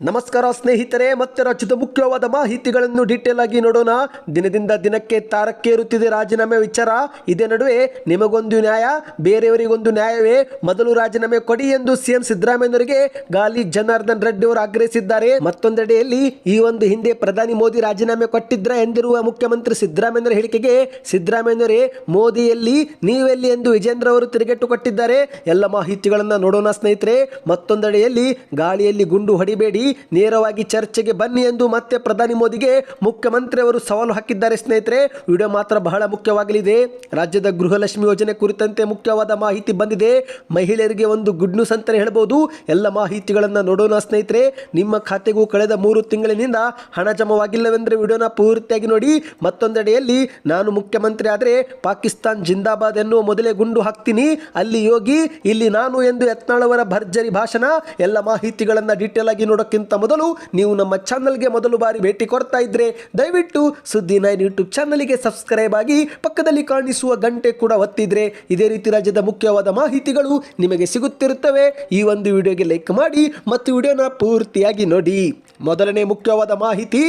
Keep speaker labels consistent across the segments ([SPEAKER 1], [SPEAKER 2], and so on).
[SPEAKER 1] ನಮಸ್ಕಾರ ಸ್ನೇಹಿತರೆ, ಮತ್ತೆ ರಾಜ್ಯದ ಮುಖ್ಯವಾದ ಮಾಹಿತಿಗಳನ್ನು ಡೀಟೇಲ್ ಆಗಿ ನೋಡೋಣ. ದಿನದಿಂದ ದಿನಕ್ಕೆ ತಾರಕ್ಕೇರುತ್ತಿದೆ ರಾಜೀನಾಮೆ ವಿಚಾರ. ಇದೇ ನಡುವೆ ನಿಮಗೊಂದು ನ್ಯಾಯ, ಬೇರೆಯವರಿಗೊಂದು ನ್ಯಾಯವೇ? ಮೊದಲು ರಾಜೀನಾಮೆ ಕೊಡಿ ಎಂದು ಸಿಎಂ ಸಿದ್ದರಾಮಯ್ಯನವರಿಗೆ ಗಾಲಿ ಜನಾರ್ದನ್ ರೆಡ್ಡಿ ಅವರು ಆಗ್ರಹಿಸಿದ್ದಾರೆ. ಮತ್ತೊಂದೆಡೆಯಲ್ಲಿ ಈ ಒಂದು ಹಿಂದೆ ಪ್ರಧಾನಿ ಮೋದಿ ರಾಜೀನಾಮೆ ಕೊಟ್ಟಿದ್ರ ಎಂದಿರುವ ಮುಖ್ಯಮಂತ್ರಿ ಸಿದ್ದರಾಮಯ್ಯನವರ ಹೇಳಿಕೆಗೆ ಸಿದ್ದರಾಮಯ್ಯನವರೇ, ಮೋದಿಯಲ್ಲಿ ನೀವೆಲ್ಲಿ ಎಂದು ವಿಜೇಂದ್ರ ಅವರು ತಿರುಗೇಟು ಕೊಟ್ಟಿದ್ದಾರೆ. ಎಲ್ಲ ಮಾಹಿತಿಗಳನ್ನು ನೋಡೋಣ ಸ್ನೇಹಿತರೆ. ಮತ್ತೊಂದೆಡೆಯಲ್ಲಿ ಗಾಳಿಯಲ್ಲಿ ಗುಂಡು ಹೊಡಿಬೇಡಿ. ನೇರವಾಗಿ ಚರ್ಚೆಗೆ ಬನ್ನಿ ಎಂದು ಮತ್ತೆ ಪ್ರಧಾನಿ ಮೋದಿಗೆ ಮುಖ್ಯಮಂತ್ರಿಯವರು ಸವಾಲು ಹಾಕಿದ್ದಾರೆ ಸ್ನೇಹಿತರೆ. ವಿಡಿಯೋ ಮಾತ್ರ ಬಹಳ ಮುಖ್ಯವಾಗಲಿದೆ. ರಾಜ್ಯದ ಗೃಹಲಕ್ಷ್ಮಿ ಯೋಜನೆ ಕುರಿತಂತೆ ಮುಖ್ಯವಾದ ಮಾಹಿತಿ ಬಂದಿದೆ. ಮಹಿಳೆಯರಿಗೆ ಒಂದು ಗುಡ್ ನ್ಯೂಸ್ ಅಂತಲೇ ಹೇಳ್ಬೋದು. ಎಲ್ಲ ಮಾಹಿತಿಗಳನ್ನು ನೋಡೋಣ ಸ್ನೇಹಿತರೆ. ನಿಮ್ಮ ಖಾತೆಗೂ ಕಳೆದ ಮೂರು ತಿಂಗಳಿನಿಂದ ಹಣ ಜಮವಾಗಿಲ್ಲವೆಂದರೆ ವಿಡಿಯೋನ ಪೂರ್ತಿಯಾಗಿ ನೋಡಿ. ಮತ್ತೊಂದೆಡೆಯಲ್ಲಿ, ನಾನು ಮುಖ್ಯಮಂತ್ರಿ ಆದರೆ ಪಾಕಿಸ್ತಾನ್ ಜಿಂದಾಬಾದ್ ಎನ್ನುವ ಮೊದಲೇ ಗುಂಡು ಹಾಕ್ತೀನಿ. ಅಲ್ಲಿ ಯೋಗಿ, ಇಲ್ಲಿ ನಾನು ಎಂದು ಯತ್ನಾಳವರ ಭರ್ಜರಿ ಭಾಷಣ. ಎಲ್ಲ ಮಾಹಿತಿಗಳನ್ನು ಡೀಟೇಲ್ ಆಗಿ ನೋಡೋಕ್ಕಿಂತ ಮೊದಲು ನೀವು ನಮ್ಮ ಚಾನಲ್ಗೆ ಮೊದಲು ಬಾರಿ ಭೇಟಿ ಕೊಡ್ತಾ ಇದ್ರೆ ದಯವಿಟ್ಟು ಸುದ್ದಿ ನೈನ್ ಯೂಟ್ಯೂಬ್ ಚಾನಲ್ಗೆ ಸಬ್ಸ್ಕ್ರೈಬ್ ಆಗಿ ಪಕ್ಕದಲ್ಲಿ ಕಾಣಿಸುವ ಗಂಟೆ ಕೂಡ ಒತ್ತಿದ್ರೆ ಇದೇ ರೀತಿ ರಾಜ್ಯದ ಮುಖ್ಯವಾದ ಮಾಹಿತಿಗಳು ನಿಮಗೆ ಸಿಗುತ್ತಿರುತ್ತವೆ. ಈ ಒಂದು ವಿಡಿಯೋಗೆ ಲೈಕ್ ಮಾಡಿ ಮತ್ತು ವಿಡಿಯೋನ ಪೂರ್ತಿಯಾಗಿ ನೋಡಿ. ಮೊದಲನೇ ಮುಖ್ಯವಾದ ಮಾಹಿತಿ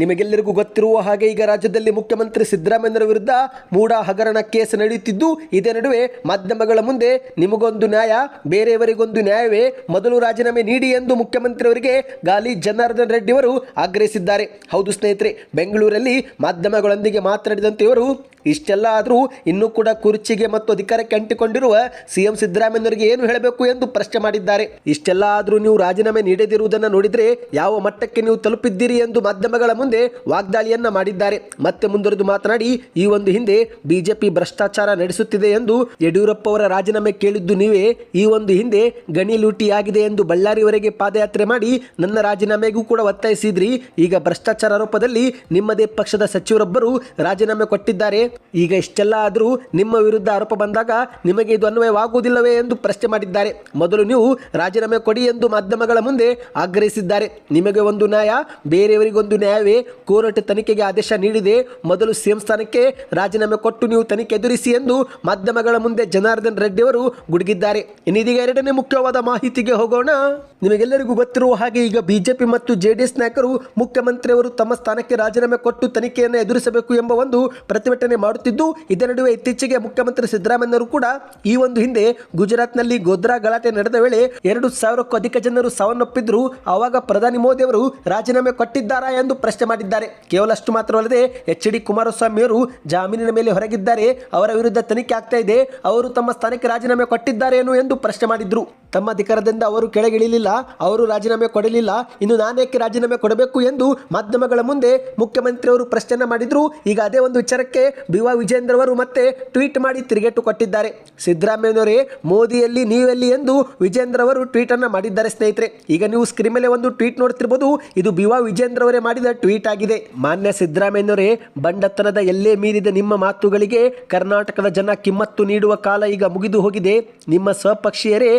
[SPEAKER 1] ನಿಮಗೆಲ್ಲರಿಗೂ ಗೊತ್ತಿರುವ ಹಾಗೆ ಈಗ ರಾಜ್ಯದಲ್ಲಿ ಮುಖ್ಯಮಂತ್ರಿ ಸಿದ್ದರಾಮಯ್ಯರ ವಿರುದ್ಧ ಮೂಡ ಹಗರಣ ಕೇಸ್ ನಡೆಯುತ್ತಿದ್ದು, ಇದೇ ನಡುವೆ ಮಾಧ್ಯಮಗಳ ಮುಂದೆ ನಿಮಗೊಂದು ನ್ಯಾಯ, ಬೇರೆಯವರಿಗೊಂದು ನ್ಯಾಯವೇ ಮೊದಲು ರಾಜೀನಾಮೆ ನೀಡಿ ಎಂದು ಮುಖ್ಯಮಂತ್ರಿಯವರಿಗೆ ಗಾಲಿ ಜನಾರ್ದನ್ ರೆಡ್ಡಿ ಅವರು ಆಗ್ರಹಿಸಿದ್ದಾರೆ. ಹೌದು ಸ್ನೇಹಿತರೆ, ಬೆಂಗಳೂರಲ್ಲಿ ಮಾಧ್ಯಮಗಳೊಂದಿಗೆ ಮಾತನಾಡಿದಂತೆ ಇವರು, ಇಷ್ಟೆಲ್ಲ ಆದರೂ ಇನ್ನೂ ಕೂಡ ಕುರ್ಚಿಗೆ ಮತ್ತು ಅಧಿಕಾರಕ್ಕೆ ಅಂಟಿಕೊಂಡಿರುವ ಸಿಎಂ ಸಿದ್ದರಾಮಯ್ಯನವರಿಗೆ ಏನು ಹೇಳಬೇಕು ಎಂದು ಪ್ರಶ್ನೆ ಮಾಡಿದ್ದಾರೆ. ಇಷ್ಟೆಲ್ಲ ಆದರೂ ನೀವು ರಾಜೀನಾಮೆ ನೀಡದಿರುವುದನ್ನು ನೋಡಿದರೆ ಯಾವ ಮಟ್ಟಕ್ಕೆ ನೀವು ತಲುಪಿದ್ದೀರಿ ಎಂದು ಮಾಧ್ಯಮಗಳ ಮುಂದೆ ವಾಗ್ದಾಳಿಯನ್ನ ಮಾಡಿದ್ದಾರೆ. ಮತ್ತೆ ಮುಂದುವರೆದು ಮಾತನಾಡಿ, ಈ ಒಂದು ಹಿಂದೆ ಬಿಜೆಪಿ ಭ್ರಷ್ಟಾಚಾರ ನಡೆಸುತ್ತಿದೆ ಎಂದು ಯಡಿಯೂರಪ್ಪ ಅವರ ರಾಜೀನಾಮೆ ಕೇಳಿದ್ದು ನೀವೇ, ಈ ಒಂದು ಹಿಂದೆ ಗಣಿ ಲೂಟಿಯಾಗಿದೆ ಎಂದು ಬಳ್ಳಾರಿವರೆಗೆ ಪಾದಯಾತ್ರೆ ಮಾಡಿ ನನ್ನ ರಾಜೀನಾಮೆಗೂ ಕೂಡ ಒತ್ತಾಯಿಸಿದ್ರಿ. ಈಗ ಭ್ರಷ್ಟಾಚಾರ ಆರೋಪದಲ್ಲಿ ನಿಮ್ಮದೇ ಪಕ್ಷದ ಸಚಿವರೊಬ್ಬರು ರಾಜೀನಾಮೆ ಕೊಟ್ಟಿದ್ದಾರೆ. ಈಗ ಇಷ್ಟೆಲ್ಲ ಆದರೂ ನಿಮ್ಮ ವಿರುದ್ಧ ಆರೋಪ ಬಂದಾಗ ನಿಮಗೆ ಇದು ಅನ್ವಯವಾಗುವುದಿಲ್ಲವೇ ಎಂದು ಪ್ರಶ್ನೆ ಮಾಡಿದ್ದಾರೆ. ಮೊದಲು ನೀವು ರಾಜೀನಾಮೆ ಕೊಡಿ ಎಂದು ಮಾಧ್ಯಮಗಳ ಮುಂದೆ ಆಗ್ರಹಿಸಿದ್ದಾರೆ. ನಿಮಗೆ ಒಂದು ನ್ಯಾಯ, ಬೇರೆಯವರಿಗೊಂದು ನ್ಯಾಯವೇ? ಕೋರ್ಟ್ ತನಿಖೆಗೆ ಆದೇಶ ನೀಡಿದೆ. ಮೊದಲು ಸಿಎಂ ಸ್ಥಾನಕ್ಕೆ ರಾಜೀನಾಮೆ ಕೊಟ್ಟು ನೀವು ತನಿಖೆ ಎದುರಿಸಿ ಎಂದು ಮಾಧ್ಯಮಗಳ ಮುಂದೆ ಜನಾರ್ದನ್ ರೆಡ್ಡಿ ಅವರು ಗುಡುಗಿದ್ದಾರೆ. ಇನ್ನಿದೀಗ ಎರಡನೇ ಮುಖ್ಯವಾದ ಮಾಹಿತಿಗೆ ಹೋಗೋಣ. ನಿಮಗೆಲ್ಲರಿಗೂ ಗೊತ್ತಿರುವ ಹಾಗೆ ಈಗ ಬಿಜೆಪಿ ಮತ್ತು ಜೆಡಿಎಸ್ ನಾಯಕರು ಮುಖ್ಯಮಂತ್ರಿಯವರು ತಮ್ಮ ಸ್ಥಾನಕ್ಕೆ ರಾಜೀನಾಮೆ ಕೊಟ್ಟು ತನಿಖೆಯನ್ನು ಎದುರಿಸಬೇಕು ಎಂಬ ಒಂದು ಪ್ರತಿಭಟನೆ ಮಾಡುತ್ತಿದ್ದು, ಇದೇ ನಡುವೆ ಇತ್ತೀಚೆಗೆ ಮುಖ್ಯಮಂತ್ರಿ ಸಿದ್ದರಾಮಯ್ಯರು ಕೂಡ ಈ ಒಂದು ಹಿಂದೆ ಗುಜರಾತ್ನಲ್ಲಿ ಗೋದ್ರಾ ಗಲಾಟೆ ನಡೆದ ವೇಳೆ ಎರಡು ಸಾವಿರಕ್ಕೂ ಅಧಿಕ ಜನರು ಸಾವನ್ನಪ್ಪಿದ್ರು. ಆವಾಗ ಪ್ರಧಾನಿ ಮೋದಿ ಅವರು ರಾಜೀನಾಮೆ ಕೊಟ್ಟಿದ್ದಾರಾ ಎಂದು ಪ್ರಶ್ನೆ ಮಾಡಿದ್ದಾರೆ. ಕೇವಲ ಅಷ್ಟು ಮಾತ್ರವಲ್ಲದೆ ಎಚ್ ಡಿ ಕುಮಾರಸ್ವಾಮಿಯವರು ಜಾಮೀನಿನ ಮೇಲೆ ಹೊರಗಿದ್ದಾರೆ. ಅವರ ವಿರುದ್ಧ ತನಿಖೆ ಆಗ್ತಾ ಇದೆ. ಅವರು ತಮ್ಮ ಸ್ಥಾನಕ್ಕೆ ರಾಜೀನಾಮೆ ಕೊಟ್ಟಿದ್ದಾರೇನು ಎಂದು ಪ್ರಶ್ನೆ ಮಾಡಿದ್ರು. ತಮ್ಮ ಅಧಿಕಾರದಿಂದ ಅವರು ಕೆಳಗಿಳಿಲಿಲ್ಲ, ಅವರು ರಾಜೀನಾಮೆ ಕೊಡಲಿಲ್ಲ. ಇನ್ನು ನಾನೇಕೆ ರಾಜೀನಾಮೆ ಕೊಡಬೇಕು ಎಂದು ಮಾಧ್ಯಮಗಳ ಮುಂದೆ ಮುಖ್ಯಮಂತ್ರಿಯವರು ಪ್ರಶ್ನೆ ಮಾಡಿದ್ರು. ಈಗ ಅದೇ ಒಂದು ವಿಚಾರಕ್ಕೆ ಬಿ ವಾ ವಿಜೇಂದ್ರ ಅವರು ಮತ್ತೆ ಟ್ವೀಟ್ ಮಾಡಿ ತಿರುಗೇಟು ಕೊಟ್ಟಿದ್ದಾರೆ. ಸಿದ್ದರಾಮಯ್ಯನವರೇ, ಮೋದಿಯಲ್ಲಿ ನೀವೆಲ್ಲಿ ಎಂದು ವಿಜೇಂದ್ರ ಅವರು ಟ್ವೀಟ್ ಅನ್ನು ಮಾಡಿದ್ದಾರೆ ಸ್ನೇಹಿತರೆ. ಈಗ ನೀವು ಸ್ಕ್ರೀನ್ ಮೇಲೆ ಒಂದು ಟ್ವೀಟ್ ನೋಡ್ತಿರ್ಬೋದು. ಇದು ಬಿ ವಾ ವಿಜೇಂದ್ರ ಅವರೇ ಮಾಡಿದ ಟ್ವೀಟ್ ಆಗಿದೆ. ಮಾನ್ಯ ಸಿದ್ದರಾಮಯ್ಯನವರೇ ಬಂಡತನದ ಎಲ್ಲೇ ಮೀರಿದ ನಿಮ್ಮ ಮಾತುಗಳಿಗೆ ಕರ್ನಾಟಕದ ಜನ ಕಿಮ್ಮತ್ತು ನೀಡುವ ಕಾಲ ಈಗ ಮುಗಿದು ಹೋಗಿದೆ. ನಿಮ್ಮ ಸ್ವಪಕ್ಷೀಯರೇ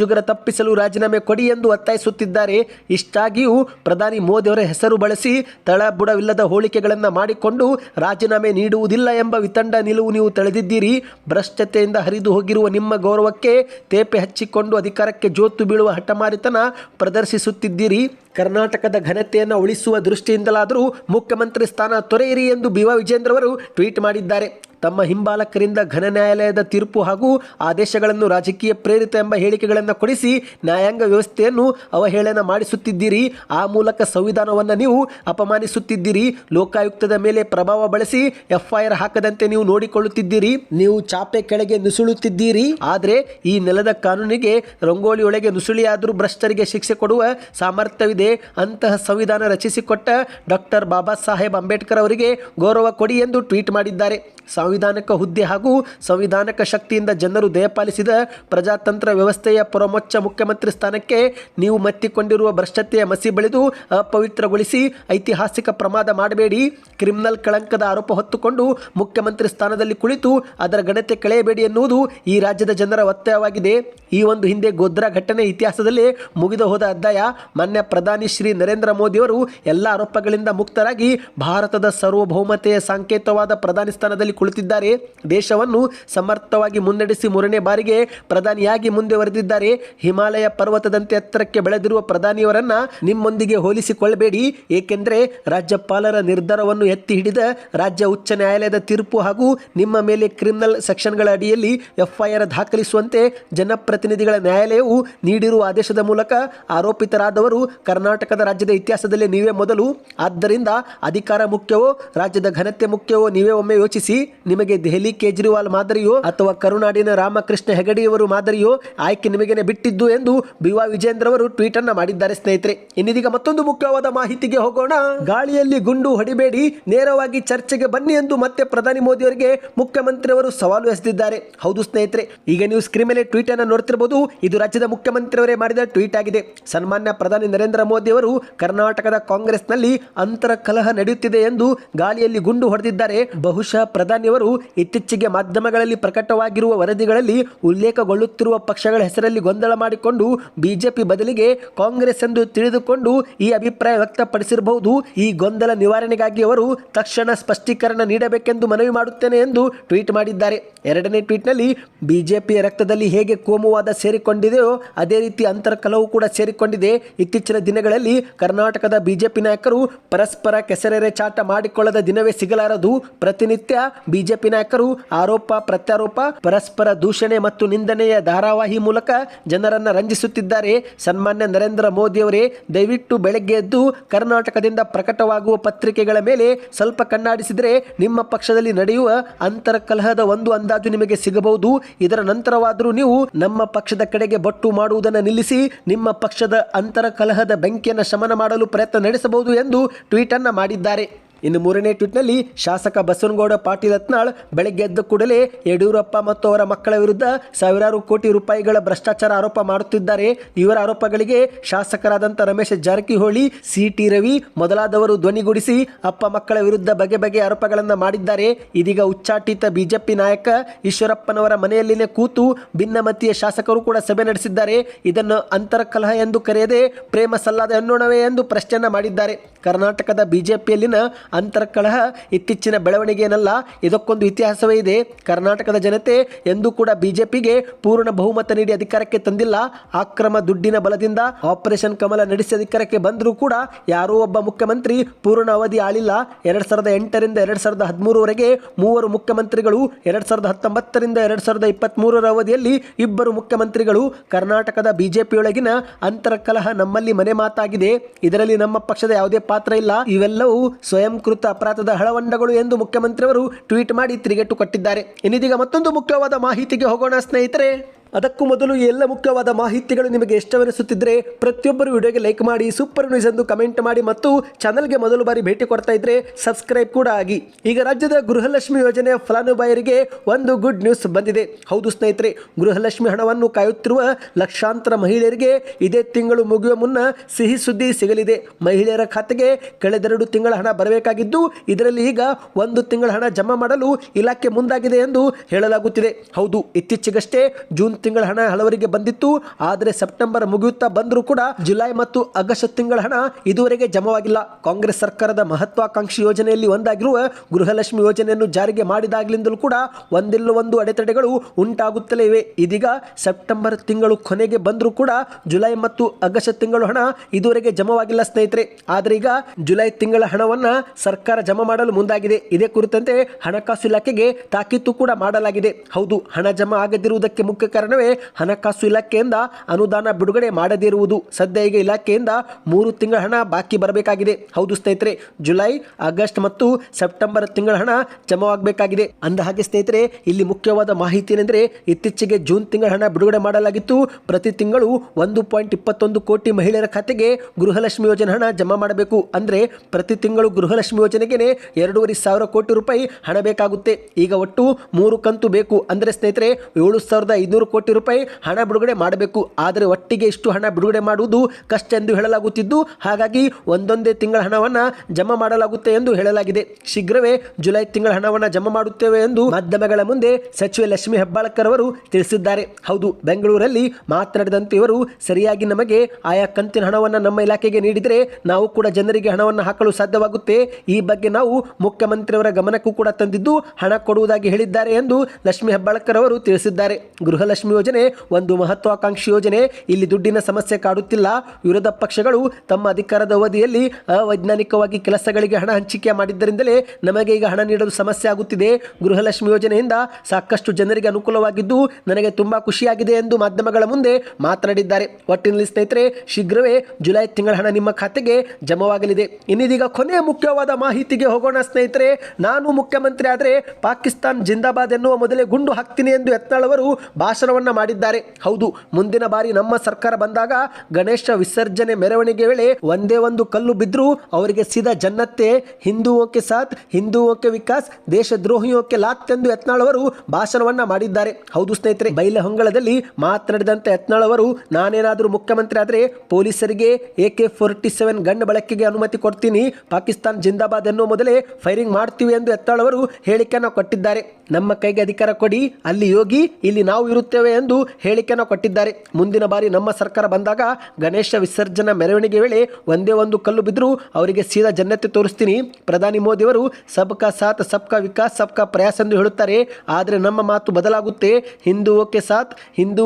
[SPEAKER 1] ಮುಜುಗರ ತಪ್ಪಿಸಲು ರಾಜೀನಾಮೆ ಕೊಡಿ ಎಂದು ಒತ್ತಾಯಿಸುತ್ತಿದ್ದಾರೆ. ಇಷ್ಟಾಗಿಯೂ ಪ್ರಧಾನಿ ಮೋದಿಯವರ ಹೆಸರು ಬಳಸಿ ತಳಬುಡವಿಲ್ಲದ ಹೋಳಿಕೆಗಳನ್ನು ಮಾಡಿಕೊಂಡು ರಾಜೀನಾಮೆ ನೀಡುವುದಿಲ್ಲ ಎಂಬ ವಿತಂಡ ನಿಲುವು ನೀವು ತಳೆದಿದ್ದೀರಿ. ಭ್ರಷ್ಟತೆಯಿಂದ ಹರಿದು ಹೋಗಿರುವ ನಿಮ್ಮ ಗೌರವಕ್ಕೆ ತೇಪೆ ಹಚ್ಚಿಕೊಂಡು ಅಧಿಕಾರಕ್ಕೆ ಜೋತು ಬೀಳುವ ಹಠಮಾರಿತನ ಪ್ರದರ್ಶಿಸುತ್ತಿದ್ದೀರಿ. ಕರ್ನಾಟಕದ ಘನತೆಯನ್ನು ಉಳಿಸುವ ದೃಷ್ಟಿಯಿಂದಲಾದರೂ ಮುಖ್ಯಮಂತ್ರಿ ಸ್ಥಾನ ತೊರೆಯಿರಿ ಎಂದು ಬಿವಾ ವಿಜೇಂದ್ರ ಅವರು ಟ್ವೀಟ್ ಮಾಡಿದ್ದಾರೆ. ತಮ್ಮ ಹಿಂಬಾಲಕರಿಂದ ಘನ ನ್ಯಾಯಾಲಯದ ತೀರ್ಪು ಹಾಗೂ ಆದೇಶಗಳನ್ನು ರಾಜಕೀಯ ಪ್ರೇರಿತ ಎಂಬ ಹೇಳಿಕೆಗಳನ್ನು ಕೊಡಿಸಿ ನ್ಯಾಯಾಂಗ ವ್ಯವಸ್ಥೆಯನ್ನು ಅವಹೇಳನ ಮಾಡಿಸುತ್ತಿದ್ದೀರಿ. ಆ ಮೂಲಕ ಸಂವಿಧಾನವನ್ನು ನೀವು ಅಪಮಾನಿಸುತ್ತಿದ್ದೀರಿ. ಲೋಕಾಯುಕ್ತದ ಮೇಲೆ ಪ್ರಭಾವ ಬಳಸಿ ಎಫ್ಐಆರ್ ಹಾಕದಂತೆ ನೀವು ನೋಡಿಕೊಳ್ಳುತ್ತಿದ್ದೀರಿ. ನೀವು ಚಾಪೆ ಕೆಳಗೆ ನುಸುಳುತ್ತಿದ್ದೀರಿ. ಆದರೆ ಈ ನೆಲದ ಕಾನೂನಿಗೆ ರಂಗೋಲಿಯೊಳಗೆ ನುಸುಳಿಯಾದರೂ ಭ್ರಷ್ಟರಿಗೆ ಶಿಕ್ಷೆ ಕೊಡುವ ಸಾಮರ್ಥ್ಯವಿದೆ. ಅಂತಹ ಸಂವಿಧಾನ ರಚಿಸಿಕೊಟ್ಟ ಡಾಕ್ಟರ್ ಬಾಬಾ ಸಾಹೇಬ್ ಅಂಬೇಡ್ಕರ್ ಅವರಿಗೆ ಗೌರವ ಕೊಡಿ ಎಂದು ಟ್ವೀಟ್ ಮಾಡಿದ್ದಾರೆ. ಸಂವಿಧಾನಕ ಹುದ್ದೆ ಹಾಗೂ ಸಂವಿಧಾನಕ ಶಕ್ತಿಯಿಂದ ಜನರು ದಯಪಾಲಿಸಿದ ಪ್ರಜಾತಂತ್ರ ವ್ಯವಸ್ಥೆಯ ಪರಮೋಚ್ಚ ಮುಖ್ಯಮಂತ್ರಿ ಸ್ಥಾನಕ್ಕೆ ನೀವು ಮತ್ತಿಕೊಂಡಿರುವ ಭ್ರಷ್ಟತೆಯ ಮಸಿ ಬೆಳೆದು ಅಪವಿತ್ರಗೊಳಿಸಿ ಐತಿಹಾಸಿಕ ಪ್ರಮಾದ ಮಾಡಬೇಡಿ. ಕ್ರಿಮಿನಲ್ ಕಳಂಕದ ಆರೋಪ ಹೊತ್ತುಕೊಂಡು ಮುಖ್ಯಮಂತ್ರಿ ಸ್ಥಾನದಲ್ಲಿ ಕುಳಿತು ಅದರ ಘನತೆ ಕಳೆಯಬೇಡಿ ಎನ್ನುವುದು ಈ ರಾಜ್ಯದ ಜನರ ಒತ್ತಾಯವಾಗಿದೆ. ಈ ಒಂದು ಹಿಂದೆ ಗೋದ್ರಾ ಘಟನೆ ಇತಿಹಾಸದಲ್ಲಿ ಮುಗಿದು ಹೋದ ಅಧ್ಯಾಯ. ಮಾನ್ಯ ಪ್ರಧಾನಿ ಪ್ರಧಾನಿ ಶ್ರೀ ನರೇಂದ್ರ ಮೋದಿಯವರು ಎಲ್ಲ ಆರೋಪಗಳಿಂದ ಮುಕ್ತರಾಗಿ ಭಾರತದ ಸಾರ್ವಭೌಮತೆಯ ಸಂಕೇತವಾದ ಪ್ರಧಾನಿ ಸ್ಥಾನದಲ್ಲಿ ಕುಳಿತಿದ್ದಾರೆ. ದೇಶವನ್ನು ಸಮರ್ಥವಾಗಿ ಮುನ್ನಡೆಸಿ ಮೂರನೇ ಬಾರಿಗೆ ಪ್ರಧಾನಿಯಾಗಿ ಮುಂದುವರೆದಿದ್ದಾರೆ ಹಿಮಾಲಯ ಪರ್ವತದಂತೆ ಎತ್ತರಕ್ಕೆ ಬೆಳೆದಿರುವ ಪ್ರಧಾನಿಯವರನ್ನ ನಿಮ್ಮೊಂದಿಗೆ ಹೋಲಿಸಿಕೊಳ್ಳಬೇಡಿ. ಏಕೆಂದರೆ ರಾಜ್ಯಪಾಲರ ನಿರ್ಧಾರವನ್ನು ಎತ್ತಿ ಹಿಡಿದ ರಾಜ್ಯ ಉಚ್ಚ ನ್ಯಾಯಾಲಯದ ತೀರ್ಪು ಹಾಗೂ ನಿಮ್ಮ ಮೇಲೆ ಕ್ರಿಮಿನಲ್ ಸೆಕ್ಷನ್ಗಳ ಅಡಿಯಲ್ಲಿ ಎಫ್ಐಆರ್ ದಾಖಲಿಸುವಂತೆ ಜನಪ್ರತಿನಿಧಿಗಳ ನ್ಯಾಯಾಲಯವು ನೀಡಿರುವ ಆದೇಶದ ಮೂಲಕ ಆರೋಪಿತರಾದವರು ಕರ್ನಾಟಕದ ರಾಜ್ಯದ ಇತಿಹಾಸದಲ್ಲಿ ನೀವೇ ಮೊದಲು. ಆದ್ದರಿಂದ ಅಧಿಕಾರ ಮುಖ್ಯವೋ, ರಾಜ್ಯದ ಘನತೆ ಮುಖ್ಯವೋ ನೀವೇ ಒಮ್ಮೆ ಯೋಚಿಸಿ. ನಿಮಗೆ ದೆಹಲಿ ಕೇಜ್ರಿವಾಲ್ ಮಾದರಿಯೋ, ಅಥವಾ ಕರುನಾಡಿನ ರಾಮಕೃಷ್ಣ ಹೆಗಡೆಯವರು ಮಾದರಿಯೋ ಆಯ್ಕೆ ನಿಮಗೇನೆ ಬಿಟ್ಟಿದ್ದು ಎಂದು ಬಿವಾ ವಿಜೇಂದ್ರ ಅವರು ಟ್ವೀಟ್ ಅನ್ನ ಮಾಡಿದ್ದಾರೆ ಸ್ನೇಹಿತರೆ. ಇನ್ನಿದೀಗ ಮತ್ತೊಂದು ಮುಖ್ಯವಾದ ಮಾಹಿತಿಗೆ ಹೋಗೋಣ. ಗಾಳಿಯಲ್ಲಿ ಗುಂಡು ಹೊಡಿಬೇಡಿ, ನೇರವಾಗಿ ಚರ್ಚೆಗೆ ಬನ್ನಿ ಎಂದು ಮತ್ತೆ ಪ್ರಧಾನಿ ಮೋದಿ ಅವರಿಗೆ ಮುಖ್ಯಮಂತ್ರಿಯವರು ಸವಾಲು ಎಸೆದಿದ್ದಾರೆ. ಹೌದು ಸ್ನೇಹಿತರೆ, ಈಗ ನೀವು ಸ್ಕ್ರೀನ್ ಮೇಲೆ ಟ್ವೀಟ್ ಅನ್ನು ನೋಡ್ತಿರಬಹುದು ಇದು ರಾಜ್ಯದ ಮುಖ್ಯಮಂತ್ರಿಯವರೇ ಮಾಡಿದ ಟ್ವೀಟ್ ಆಗಿದೆ. ಸನ್ಮಾನ್ಯ ಪ್ರಧಾನಿ ನರೇಂದ್ರ ಮೋದಿ ಅವರು ಕರ್ನಾಟಕದ ಕಾಂಗ್ರೆಸ್ನಲ್ಲಿ ಅಂತರ ಕಲಹ ನಡೆಯುತ್ತಿದೆ ಎಂದು ಗಾಳಿಯಲ್ಲಿ ಗುಂಡು ಹೊಡೆದಿದ್ದಾರೆ. ಬಹುಶಃ ಪ್ರಧಾನಿಯವರು ಇತ್ತೀಚೆಗೆ ಮಾಧ್ಯಮಗಳಲ್ಲಿ ಪ್ರಕಟವಾಗಿರುವ ವರದಿಗಳಲ್ಲಿ ಉಲ್ಲೇಖಗೊಳ್ಳುತ್ತಿರುವ ಪಕ್ಷಗಳ ಹೆಸರಲ್ಲಿ ಗೊಂದಲ ಮಾಡಿಕೊಂಡು ಬಿಜೆಪಿ ಬದಲಿಗೆ ಕಾಂಗ್ರೆಸ್ ಎಂದು ತಿಳಿದುಕೊಂಡು ಈ ಅಭಿಪ್ರಾಯ ವ್ಯಕ್ತಪಡಿಸಿರಬಹುದು. ಈ ಗೊಂದಲ ನಿವಾರಣೆಗಾಗಿ ಅವರು ತಕ್ಷಣ ಸ್ಪಷ್ಟೀಕರಣ ನೀಡಬೇಕೆಂದು ಮನವಿ ಮಾಡುತ್ತೇನೆ ಎಂದು ಟ್ವೀಟ್ ಮಾಡಿದ್ದಾರೆ. ಎರಡನೇ ಟ್ವೀಟ್ನಲ್ಲಿ, ಬಿಜೆಪಿಯ ರಕ್ತದಲ್ಲಿ ಹೇಗೆ ಕೋಮುವಾದ ಸೇರಿಕೊಂಡಿದೆಯೋ ಅದೇ ರೀತಿ ಅಂತರ್ಕಲವು ಕೂಡ ಸೇರಿಕೊಂಡಿದೆ. ಇತ್ತೀಚಿನ ದಿನಗಳಲ್ಲಿ ಕರ್ನಾಟಕದ ಬಿಜೆಪಿ ನಾಯಕರು ಪರಸ್ಪರ ಕೆಸರೆರೆ ಚಾಟ ಮಾಡಿಕೊಳ್ಳದ ದಿನವೇ ಸಿಗಲಾರದು ಪ್ರತಿನಿತ್ಯ ಬಿಜೆಪಿ ನಾಯಕರು ಆರೋಪ ಪ್ರತ್ಯಾರೋಪ, ಪರಸ್ಪರ ದೂಷಣೆ ಮತ್ತು ನಿಂದನೆಯ ಧಾರಾವಾಹಿ ಮೂಲಕ ಜನರನ್ನ ರಂಜಿಸುತ್ತಿದ್ದಾರೆ. ಸನ್ಮಾನ್ಯ ನರೇಂದ್ರ ಮೋದಿಯವರೇ, ದಯವಿಟ್ಟು ಬೆಳಗ್ಗೆ ಎದ್ದು ಕರ್ನಾಟಕದಿಂದ ಪ್ರಕಟವಾಗುವ ಪತ್ರಿಕೆಗಳ ಮೇಲೆ ಸ್ವಲ್ಪ ಕಣ್ಣಾಡಿಸಿದರೆ ನಿಮ್ಮ ಪಕ್ಷದಲ್ಲಿ ನಡೆಯುವ ಅಂತರ ಕಲಹದ ಒಂದು ಅಂದಾಜು ನಿಮಗೆ ಸಿಗಬಹುದು. ಇದರ ನಂತರವಾದರೂ ನೀವು ನಮ್ಮ ಪಕ್ಷದ ಕಡೆಗೆ ಬಟ್ಟು ಮಾಡುವುದನ್ನು ನಿಲ್ಲಿಸಿ, ನಿಮ್ಮ ಪಕ್ಷದ ಅಂತರ ಕಲಹದ ಬೆಂಕಿಯನ್ನು ಶಮನ ಮಾಡಲು ಪ್ರಯತ್ನ ನಡೆಸಬಹುದು ಎಂದು ಟ್ವೀಟ್ ಅನ್ನ ಮಾಡಿದ್ದಾರೆ. ಇನ್ನು ಮೂರನೇ ಟ್ವೀಟ್ನಲ್ಲಿ ಶಾಸಕ ಬಸವನಗೌಡ, ಪಾಟೀಲ್ ಹತ್ನಾಳ್ ಬೆಳಗ್ಗೆ ಎದ್ದ ಕೂಡಲೇ ಯಡಿಯೂರಪ್ಪ ಮತ್ತು ಅವರ ಮಕ್ಕಳ ವಿರುದ್ಧ ಸಾವಿರಾರು ಕೋಟಿ ರೂಪಾಯಿಗಳ ಭ್ರಷ್ಟಾಚಾರ ಆರೋಪ ಮಾಡುತ್ತಿದ್ದಾರೆ. ಇವರ ಆರೋಪಗಳಿಗೆ ಶಾಸಕರಾದಂಥ ರಮೇಶ್ ಜಾರಕಿಹೊಳಿ ಸಿ ಟಿ ರವಿ ಮೊದಲಾದವರು ಧ್ವನಿಗೂಡಿಸಿ ಅಪ್ಪ ಮಕ್ಕಳ ವಿರುದ್ಧ ಬಗೆ ಬಗೆ ಆರೋಪಗಳನ್ನು ಮಾಡಿದ್ದಾರೆ. ಇದೀಗ ಉಚ್ಚಾಟಿತ ಬಿಜೆಪಿ ನಾಯಕ ಈಶ್ವರಪ್ಪನವರ ಮನೆಯಲ್ಲಿನೇ ಕೂತು ಭಿನ್ನಮತೀಯ ಶಾಸಕರು ಕೂಡ ಸಭೆ ನಡೆಸಿದ್ದಾರೆ. ಇದನ್ನು ಅಂತರ ಕಲಹ ಎಂದು ಕರೆಯದೆ ಪ್ರೇಮ ಸಲ್ಲದ ಎನ್ನೋಣವೇ ಎಂದು ಪ್ರಶ್ನೆಯನ್ನು ಮಾಡಿದ್ದಾರೆ. ಕರ್ನಾಟಕದ ಬಿಜೆಪಿಯಲ್ಲಿನ ಅಂತರ್ಕಲಹ ಇತ್ತೀಚಿನ ಬೆಳವಣಿಗೆ ಏನಲ್ಲ ಇದಕ್ಕೊಂದು ಇತಿಹಾಸವೇ ಇದೆ. ಕರ್ನಾಟಕದ ಜನತೆ ಎಂದೂ ಕೂಡ ಬಿಜೆಪಿಗೆ ಪೂರ್ಣ ಬಹುಮತ ನೀಡಿ ಅಧಿಕಾರಕ್ಕೆ ತಂದಿಲ್ಲ. ಅಕ್ರಮ ದುಡ್ಡಿನ ಬಲದಿಂದ ಆಪರೇಷನ್ ಕಮಲ ನಡೆಸಿ ಅಧಿಕಾರಕ್ಕೆ ಬಂದರೂ ಕೂಡ ಯಾರೋ ಒಬ್ಬ ಮುಖ್ಯಮಂತ್ರಿ ಪೂರ್ಣ ಅವಧಿ ಆಳಿಲ್ಲ. ಎರಡ್ ಸಾವಿರದ ಎಂಟರಿಂದ ಎರಡ್ ಸಾವಿರದ ಹದಿಮೂರವರೆಗೆ ಮೂವರು ಮುಖ್ಯಮಂತ್ರಿಗಳು, ಎರಡ್ ಸಾವಿರದ ಹತ್ತೊಂಬತ್ತರಿಂದ ಎರಡ್ ಸಾವಿರದ ಇಪ್ಪತ್ತ್ಮೂರರ ಅವಧಿಯಲ್ಲಿ ಇಬ್ಬರು ಮುಖ್ಯಮಂತ್ರಿಗಳು. ಕರ್ನಾಟಕದ ಬಿಜೆಪಿಯೊಳಗಿನ ಅಂತರ್ಕಲಹ ನಮ್ಮಲ್ಲಿ ಮನೆ ಮಾತಾಗಿದೆ. ಇದರಲ್ಲಿ ನಮ್ಮ ಪಕ್ಷದ ಯಾವುದೇ ಪಾತ್ರ ಇಲ್ಲ. ಇವೆಲ್ಲವೂ ಸ್ವಯಂಕೃತ ಅಪರಾಧದ ಹಳವಂಡಗಳು ಎಂದು ಮುಖ್ಯಮಂತ್ರಿಯವರು ಟ್ವೀಟ್ ಮಾಡಿ ತಿರುಗೇಟು ಕೊಟ್ಟಿದ್ದಾರೆ. ಇನ್ನಿದೀಗ ಮತ್ತೊಂದು ಮುಖ್ಯವಾದ ಮಾಹಿತಿಗೆ ಹೋಗೋಣ ಸ್ನೇಹಿತರೆ. ಅದಕ್ಕೂ ಮೊದಲು ಎಲ್ಲ ಮುಖ್ಯವಾದ ಮಾಹಿತಿಗಳು ನಿಮಗೆ ಇಷ್ಟವೆನಿಸುತ್ತಿದ್ದರೆ ಪ್ರತಿಯೊಬ್ಬರು ವಿಡಿಯೋಗೆ ಲೈಕ್ ಮಾಡಿ, ಸೂಪರ್ ನ್ಯೂಸ್ ಎಂದು ಕಮೆಂಟ್ ಮಾಡಿ ಮತ್ತು ಚಾನಲ್ಗೆ ಮೊದಲು ಬಾರಿ ಭೇಟಿ ಕೊಡ್ತಾ ಇದ್ರೆ ಸಬ್ಸ್ಕ್ರೈಬ್ ಕೂಡ ಆಗಿ. ಈಗ ರಾಜ್ಯದ ಗೃಹಲಕ್ಷ್ಮಿ ಯೋಜನೆಯ ಫಲಾನುಭವಿಯರಿಗೆ ಒಂದು ಗುಡ್ ನ್ಯೂಸ್ ಬಂದಿದೆ. ಹೌದು ಸ್ನೇಹಿತರೆ, ಗೃಹಲಕ್ಷ್ಮಿ ಹಣವನ್ನು ಕಾಯುತ್ತಿರುವ ಲಕ್ಷಾಂತರ ಮಹಿಳೆಯರಿಗೆ ಇದೇ ತಿಂಗಳು ಮುಗಿಯುವ ಮುನ್ನ ಸಿಹಿ ಸುದ್ದಿ ಸಿಗಲಿದೆ. ಮಹಿಳೆಯರ ಖಾತೆಗೆ ಕಳೆದೆರಡು ತಿಂಗಳ ಹಣ ಬರಬೇಕಾಗಿದ್ದು, ಇದರಲ್ಲಿ ಈಗ ಒಂದು ತಿಂಗಳ ಹಣ ಜಮಾ ಮಾಡಲು ಇಲಾಖೆ ಮುಂದಾಗಿದೆ ಎಂದು ಹೇಳಲಾಗುತ್ತಿದೆ. ಹೌದು, ಇತ್ತೀಚೆಗಷ್ಟೇ ಜೂನ್ ತಿಂಗಳ ಹಣ ಹಲವರಿಗೆ ಬಂದಿತ್ತು. ಆದರೆ ಸೆಪ್ಟೆಂಬರ್ ಮುಗಿಯುತ್ತಾ ಬಂದರೂ ಕೂಡ ಜುಲೈ ಮತ್ತು ಆಗಸ್ಟ್ ತಿಂಗಳ ಹಣ ಇದುವರೆಗೆ ಜಮವಾಗಿಲ್ಲ. ಕಾಂಗ್ರೆಸ್ ಸರ್ಕಾರದ ಮಹತ್ವಾಕಾಂಕ್ಷಿ ಯೋಜನೆಯಲ್ಲಿ ಒಂದಾಗಿರುವ ಗೃಹಲಕ್ಷ್ಮಿ ಯೋಜನೆಯನ್ನು ಜಾರಿಗೆ ಮಾಡಿದಾಗಲಿಂದಲೂ ಕೂಡ ಒಂದಿಲ್ಲ ಒಂದು ಅಡೆತಡೆಗಳು ಉಂಟಾಗುತ್ತಲೇ ಇವೆ. ಇದೀಗ ಸೆಪ್ಟೆಂಬರ್ ತಿಂಗಳು ಕೊನೆಗೆ ಬಂದರೂ ಕೂಡ ಜುಲೈ ಮತ್ತು ಆಗಸ್ಟ್ ತಿಂಗಳು ಹಣ ಇದುವರೆಗೆ ಜಮವಾಗಿಲ್ಲ ಸ್ನೇಹಿತರೆ. ಆದರೆ ಈಗ ಜುಲೈ ತಿಂಗಳ ಹಣವನ್ನ ಸರ್ಕಾರ ಜಮಾ ಮಾಡಲು ಮುಂದಾಗಿದೆ. ಇದೇ ಕುರಿತಂತೆ ಹಣಕಾಸು ಇಲಾಖೆಗೆ ತಾಕೀತು ಕೂಡ ಮಾಡಲಾಗಿದೆ. ಹೌದು, ಹಣ ಜಮಾ ಆಗದಿರುವುದಕ್ಕೆ ಮುಖ್ಯ ಕಾರಣವೇ ಹಣಕಾಸು ಇಲಾಖೆಯಿಂದ ಅನುದಾನ ಬಿಡುಗಡೆ ಮಾಡದಿರುವುದು ಸದ್ಯ ಈಗ ಇಲಾಖೆಯಿಂದ ಮೂರು ತಿಂಗಳ ಹಣ ಬಾಕಿ ಬರಬೇಕಾಗಿದೆ. ಹೌದು ಸ್ನೇಹಿತರೆ, ಜುಲೈ, ಆಗಸ್ಟ್ ಮತ್ತು ಸೆಪ್ಟೆಂಬರ್ ತಿಂಗಳ ಹಣ ಜಮಾವಾಗಬೇಕಾಗಿದೆ. ಅಂದ ಹಾಗೆ ಸ್ನೇಹಿತರೆ, ಇಲ್ಲಿ ಮುಖ್ಯವಾದ ಮಾಹಿತಿ ಏನೆಂದರೆ ಇತ್ತೀಚೆಗೆ ಜೂನ್ ತಿಂಗಳ ಹಣ ಬಿಡುಗಡೆ ಮಾಡಲಾಗಿತ್ತು. ಪ್ರತಿ ತಿಂಗಳು ಒಂದು ಪಾಯಿಂಟ್ ಇಪ್ಪತ್ತೊಂದು ಕೋಟಿ ಮಹಿಳೆಯರ ಖಾತೆಗೆ ಗೃಹಲಕ್ಷ್ಮಿ ಯೋಜನೆ ಹಣ ಜಮಾ ಮಾಡಬೇಕು. ಅಂದ್ರೆ ಪ್ರತಿ ತಿಂಗಳು ಗೃಹಲಕ್ಷ್ಮಿ ಯೋಜನೆಗೆ ಎರಡೂವರೆ ಸಾವಿರ ಕೋಟಿ ರೂಪಾಯಿ ಹಣ ಬೇಕಾಗುತ್ತೆ. ಈಗ ಒಟ್ಟು ಮೂರು ಕಂತು ಬೇಕು. ಅಂದ್ರೆ ಸ್ನೇಹಿತರೆ, ಏಳು ಸಾವಿರದ ಐದುನೂರು ಕೋಟಿ ಕೋಟಿ ರೂಪಾಯಿ ಹಣ ಬಿಡುಗಡೆ ಮಾಡಬೇಕು. ಆದರೆ ಒಟ್ಟಿಗೆ ಇಷ್ಟು ಹಣ ಬಿಡುಗಡೆ ಮಾಡುವುದು ಕಷ್ಟ ಎಂದು ಹೇಳಲಾಗುತ್ತಿದ್ದು, ಹಾಗಾಗಿ ಒಂದೊಂದೇ ತಿಂಗಳ ಹಣವನ್ನು ಜಮಾ ಮಾಡಲಾಗುತ್ತೆ ಎಂದು ಹೇಳಲಾಗಿದೆ. ಶೀಘ್ರವೇ ಜುಲೈ ತಿಂಗಳ ಹಣವನ್ನು ಜಮಾ ಮಾಡುತ್ತೇವೆ ಎಂದು ಮಾಧ್ಯಮಗಳ ಮುಂದೆ ಸಚಿವೆ ಲಕ್ಷ್ಮಿ ಹೆಬ್ಬಾಳ್ಕರ್ ಅವರು ತಿಳಿಸಿದ್ದಾರೆ. ಹೌದು, ಬೆಂಗಳೂರಲ್ಲಿ ಮಾತನಾಡಿದಂತೆ ಇವರು ಸರಿಯಾಗಿ ನಮಗೆ ಆಯಾ ಕಂತಿನ ಹಣವನ್ನು ನಮ್ಮ ಇಲಾಖೆಗೆ ನೀಡಿದರೆ ನಾವು ಕೂಡ ಜನರಿಗೆ ಹಣವನ್ನು ಹಾಕಲು ಸಾಧ್ಯವಾಗುತ್ತೆ. ಈ ಬಗ್ಗೆ ನಾವು ಮುಖ್ಯಮಂತ್ರಿಯವರ ಗಮನಕ್ಕೂ ಕೂಡ ತಂದಿದ್ದು ಹಣ ಕೊಡುವುದಾಗಿ ಹೇಳಿದ್ದಾರೆ ಎಂದು ಲಕ್ಷ್ಮಿ ಹೆಬ್ಬಾಳ್ಕರ್ ಅವರು ತಿಳಿಸಿದ್ದಾರೆ. ಗೃಹಲಕ್ಷ್ಮಿ ಯೋಜನೆ, ಒಂದು ಮಹತ್ವಾಕಾಂಕ್ಷಿ ಯೋಜನೆ. ಇಲ್ಲಿ ದುಡ್ಡಿನ ಸಮಸ್ಯೆ ಕಾಡುತ್ತಿಲ್ಲ. ವಿರೋಧ ಪಕ್ಷಗಳು ತಮ್ಮ ಅಧಿಕಾರದ ಅವಧಿಯಲ್ಲಿ ಅವೈಜ್ಞಾನಿಕವಾಗಿ ಕೆಲಸಗಳಿಗೆ ಹಣ ಹಂಚಿಕೆ ಮಾಡಿದ್ದರಿಂದಲೇ ನಮಗೆ ಈಗ ಹಣ ನೀಡಲು ಸಮಸ್ಯೆ ಆಗುತ್ತಿದೆ. ಗೃಹಲಕ್ಷ್ಮಿ ಯೋಜನೆಯಿಂದ ಸಾಕಷ್ಟು ಜನರಿಗೆ ಅನುಕೂಲವಾಗಿದ್ದು, ನನಗೆ ತುಂಬಾ ಖುಷಿಯಾಗಿದೆ ಎಂದು ಮಾಧ್ಯಮಗಳ ಮುಂದೆ ಮಾತನಾಡಿದ್ದಾರೆ. ಒಟ್ಟಿನಲ್ಲಿ ಸ್ನೇಹಿತರೆ, ಶೀಘ್ರವೇ ಜುಲೈ ತಿಂಗಳ ಹಣ ನಿಮ್ಮ ಖಾತೆಗೆ ಜಮವಾಗಲಿದೆ. ಇನ್ನಿದೀಗ ಕೊನೆಯ ಮುಖ್ಯವಾದ ಮಾಹಿತಿಗೆ ಹೋಗೋಣ ಸ್ನೇಹಿತರೆ. ನಾನು ಮುಖ್ಯಮಂತ್ರಿ ಆದರೆ ಪಾಕಿಸ್ತಾನ್ ಜಿಂದಾಬಾದ್ ಎನ್ನುವ ಮೊದಲೇ ಗುಂಡು ಹಾಕ್ತೀನಿ ಎಂದು ಯತ್ನಾಳ್ ಅವರು ಭಾಷಣವನ್ನ ಮಾಡಿದ್ದಾರೆ. ಹೌದು, ಮುಂದಿನ ಬಾರಿ ನಮ್ಮ ಸರ್ಕಾರ ಬಂದಾಗ ಗಣೇಶ ವಿಸರ್ಜನೆ ಮೆರವಣಿಗೆ ವೇಳೆ ಒಂದೇ ಒಂದು ಕಲ್ಲು ಬಿದ್ದರೂ ಅವರಿಗೆ ಸೀದಾ ಜನ್ನತ್ತೆ ಹಿಂದೂವೋಕೆ ಹಿಂದೂ ಹಿಂದೂವೋಕೆ ವಿಕಾಸ್ ದೇಶದ್ರೋಹಿಯೋಕೆ ಲಾತ್ ಎಂದು ಯತ್ನಾಳವರು ಭಾಷಣವನ್ನ ಮಾಡಿದ್ದಾರೆ. ಹೌದು ಸ್ನೇಹಿತರೆ ಬೈಲಹೊಂಗಳದಲ್ಲಿ ಮಾತನಾಡಿದಂತೆ ಯತ್ನಾಳ್ ಅವರು ನಾನೇನಾದರೂ ಮುಖ್ಯಮಂತ್ರಿ ಆದರೆ ಪೊಲೀಸರಿಗೆ ಎಕೆ ಫೋರ್ಟಿ ಸೆವೆನ್ ಗನ್ ಬಳಕೆಗೆ ಅನುಮತಿ ಕೊಡ್ತೀನಿ, ಪಾಕಿಸ್ತಾನ್ ಜಿಂದಾಬಾದ್ ಎನ್ನುವ ಮೊದಲೇ ಫೈರಿಂಗ್ ಮಾಡ್ತೀವಿ ಎಂದು ಯತ್ನಾಳ್ ಅವರು ಹೇಳಿಕೆಯನ್ನು ಕೊಟ್ಟಿದ್ದಾರೆ. ನಮ್ಮ ಕೈಗೆ ಅಧಿಕಾರ ಕೊಡಿ, ಅಲ್ಲಿ ಹೋಗಿ ಇಲ್ಲಿ ನಾವು ಇರುತ್ತೇವೆ. ಎಂದು ಹೇಳಿಕೆಯನ್ನು ಕೊಟ್ಟಿದ್ದಾರೆ. ಮುಂದಿನ ಬಾರಿ ನಮ್ಮ ಸರ್ಕಾರ ಬಂದಾಗ ಗಣೇಶ ವಿಸರ್ಜನಾ ಮೆರವಣಿಗೆ ವೇಳೆ ಒಂದೇ ಒಂದು ಕಲ್ಲು ಬಿದ್ದರೂ ಅವರಿಗೆ ಸೀದಾ ಜನ್ನತೆ ತೋರಿಸ್ತೀನಿ. ಪ್ರಧಾನಿ ಮೋದಿಯವರು ಸಬ್ಕಾ ಸಾಥ್, ಸಬ್ಕಾ ವಿಕಾಸ್, ಸಬ್ಕಾ ಪ್ರಯಾಸ ಎಂದು ಹೇಳುತ್ತಾರೆ. ಆದರೆ ನಮ್ಮ ಮಾತು ಬದಲಾಗುತ್ತೆ. ಹಿಂದೂಕ್ಕೆ ಸಾಥ್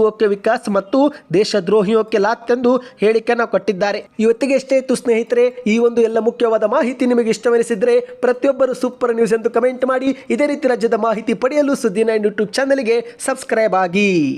[SPEAKER 1] ಓಕೆ ವಿಕಾಸ್ ಮತ್ತು ದೇಶದ್ರೋಹಿಯೋಕ್ಕೆ ಲಾತ್ ಎಂದು ಹೇಳಿಕೆಯನ್ನು ಕೊಟ್ಟಿದ್ದಾರೆ. ಇವತ್ತಿಗೆ ಎಷ್ಟೇ ಇತ್ತು ಸ್ನೇಹಿತರೆ. ಈ ಒಂದು ಎಲ್ಲ ಮುಖ್ಯವಾದ ಮಾಹಿತಿ ನಿಮಗೆ ಇಷ್ಟವೆನಿಸಿದ್ರೆ ಪ್ರತಿಯೊಬ್ಬರು ಸೂಪರ್ ನ್ಯೂಸ್ ಎಂದು ಕಮೆಂಟ್ ಮಾಡಿ. ಇದೇ ರೀತಿ ರಾಜ್ಯದ ಮಾಹಿತಿ ಪಡೆಯಲು ಸುದ್ದಿ ನೈನ್ ಯೂಟ್ಯೂಬ್ ಚಾನಲ್ಗೆ ಸಬ್ಸ್ಕ್ರೈಬ್ ಆಗಿ.